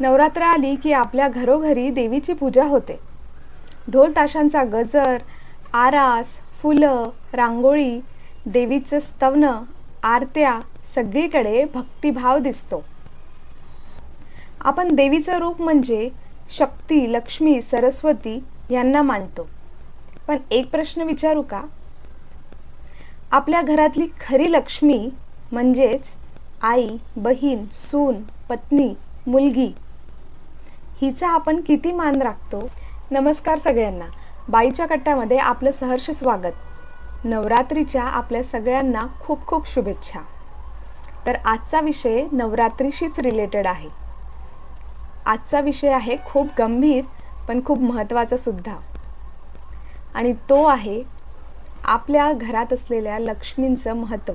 नवरात्र आली की आपल्या घरोघरी देवीची पूजा होते. ढोल ताशांचा गजर आरास फुलं रांगोळी देवीचं स्तवनं आरत्या सगळीकडे भक्तिभाव दिसतो. आपण देवीचं रूप म्हणजे शक्ती लक्ष्मी सरस्वती यांना मानतो. पण एक प्रश्न विचारू का? आपल्या घरातली खरी लक्ष्मी म्हणजेच आई बहीण सून पत्नी मुलगी हिचा आपण किती मान राखतो? नमस्कार सगळ्यांना. बाईच्या कट्ट्यामध्ये आपलं सहर्ष स्वागत. नवरात्रीच्या आपल्या सगळ्यांना खूप खूप शुभेच्छा. तर आजचा विषय नवरात्रीशीच रिलेटेड आहे. आजचा विषय आहे खूप गंभीर पण खूप महत्त्वाचा सुद्धा. आणि तो आहे आपल्या घरात असलेल्या लक्ष्मींचं महत्त्व.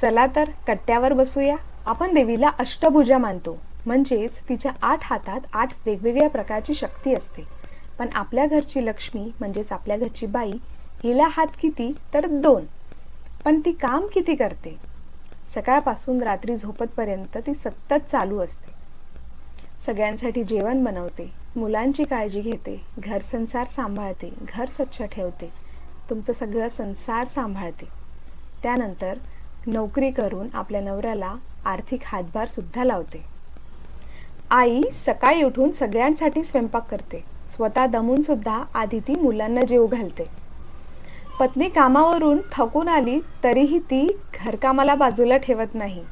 चला तर कट्ट्यावर बसूया. आपण देवीला अष्टभुजा मानतो. म्हणजेच तिच्या आठ हातात आठ वेगवेगळ्या प्रकारची शक्ती असते. पण आपल्या घरची लक्ष्मी म्हणजेच आपल्या घरची बाई हिला हात किती तर दोन. पण ती काम किती करते? सकाळपासून रात्री झोपतपर्यंत ती सतत चालू असते. सगळ्यांसाठी जेवण बनवते मुलांची काळजी घेते घर संसार सांभाळते घर स्वच्छ ठेवते तुमचं सगळं संसार सांभाळते. त्यानंतर नोकरी करून आपल्या नवऱ्याला आर्थिक हातभार सुद्धा लावते. आई सकाळी उठून सगळ्यांसाठी स्वयंपाक करते. स्वतः दमून सुद्धा आधी ती मुलांना जेव घालते. पत्नी कामावरून थकून आली तरीही ती घरकामाला बाजूला ठेवत नाही.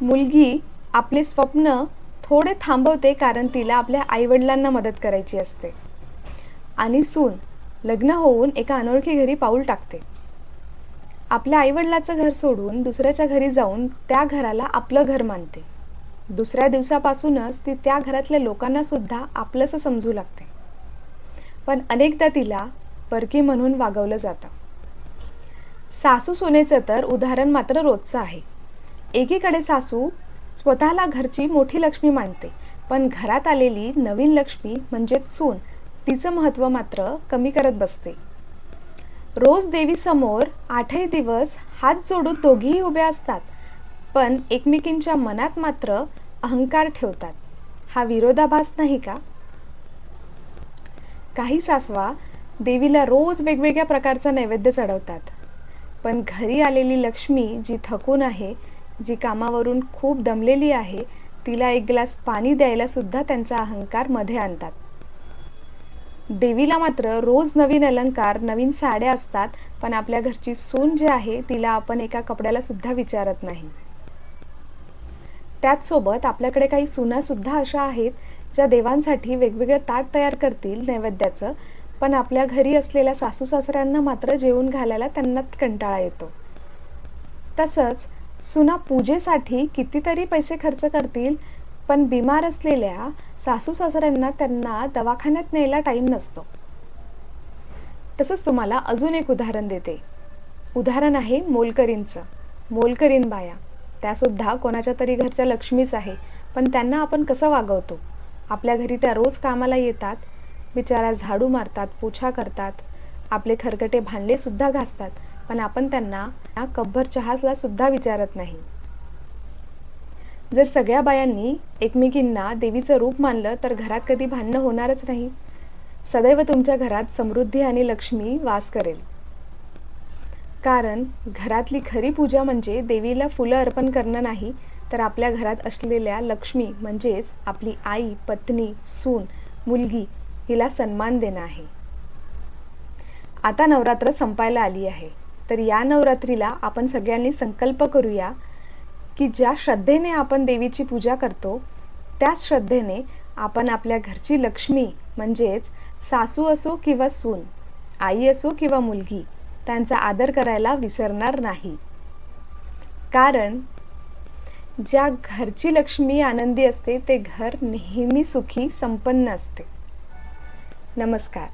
मुलगी आपले स्वप्न थोडे थांबवते कारण तिला आपल्या आईवडिलांना मदत करायची असते. आणि सून लग्न होऊन एका अनोळखी घरी पाऊल टाकते. आपल्या आईवडिलाचं घर सोडून दुसऱ्याच्या घरी जाऊन त्या घराला आपलं घर मानते. दुसऱ्या दिवसापासूनच ती त्या घरातल्या लोकांना सुद्धा आपलंसं समजू लागते. पण अनेकदा तिला परकी म्हणून वागवलं जातं. सासू सुनेचं तर उदाहरण मात्र रोजचं आहे. एकीकडे सासू स्वतःला घरची मोठी लक्ष्मी मानते पण घरात आलेली नवीन लक्ष्मी म्हणजेच सून तिचं महत्त्व मात्र कमी करत बसते. रोज देवीसमोर आठही दिवस हात जोडून दोघीही उभ्या असतात पण एकमेकींच्या मनात मात्र अहंकार ठेवतात. हा विरोधाभास नाही का? काही सासवा देवीला रोज वेगवेगळ्या प्रकारचा नैवेद्य चढवतात. पण घरी आलेली लक्ष्मी जी थकून आहे जी कामावरून खूप दमलेली आहे तिला एक ग्लास पाणी द्यायला सुद्धा त्यांचा अहंकारमध्ये आणतात. देवीला मात्र रोज नवीन अलंकार नवीन साड्या असतात पण आपल्या घरची सून जी आहे तिला आपण एका कपड्याला सुद्धा विचारत नाही. त्याचसोबत आपल्याकडे काही सुनासुद्धा अशा आहेत ज्या देवांसाठी वेगवेगळं ताट तयार करतील नैवेद्याचं. पण आपल्या घरी असलेल्या सासू सासऱ्यांना मात्र जेवून घालायला त्यांना कंटाळा येतो. तसंच सुना पूजेसाठी कितीतरी पैसे खर्च करतील पण बिमार असलेल्या सासू सासऱ्यांना त्यांना दवाखान्यात न्यायला टाईम नसतो. तसंच तुम्हाला अजून एक उदाहरण देते. उदाहरण आहे मोलकरींचं. मोलकरीन बाया. त्यासुद्धा कोणाच्या तरी घरच्या लक्ष्मीच आहे. पण त्यांना आपण कसं वागवतो? आपल्या घरी त्या रोज कामाला येतात बिचारा झाडू मारतात पोछा करतात आपले खरकटे भांडे सुद्धा घासतात पण आपण त्यांना कब्बर चहासला सुद्धा विचारत नाही. जर सगळ्या बायांनी एकमेकींना देवीचं रूप मानलं तर घरात कधी भांडणं होणारच नाही. सदैव तुमच्या घरात समृद्धी आणि लक्ष्मी वास करेल. कारण घरातली खरी पूजा म्हणजे देवीला फुलं अर्पण करणं नाही तर आपल्या घरात असलेल्या लक्ष्मी म्हणजेच आपली आई पत्नी सून मुलगी हिला सन्मान देणं आहे. आता नवरात्र संपायला आली आहे. तर या नवरात्रीला आपण सगळ्यांनी संकल्प करूया की ज्या श्रद्धेने आपण देवीची पूजा करतो त्याच श्रद्धेने आपण आपल्या घरची लक्ष्मी म्हणजेच सासू असो किंवा सून आई असो किंवा मुलगी त्यांचा आदर करायला विसरणार नाही. कारण ज्या घरची लक्ष्मी आनंदी असते ते घर नेहमी सुखी संपन्न असते. नमस्कार.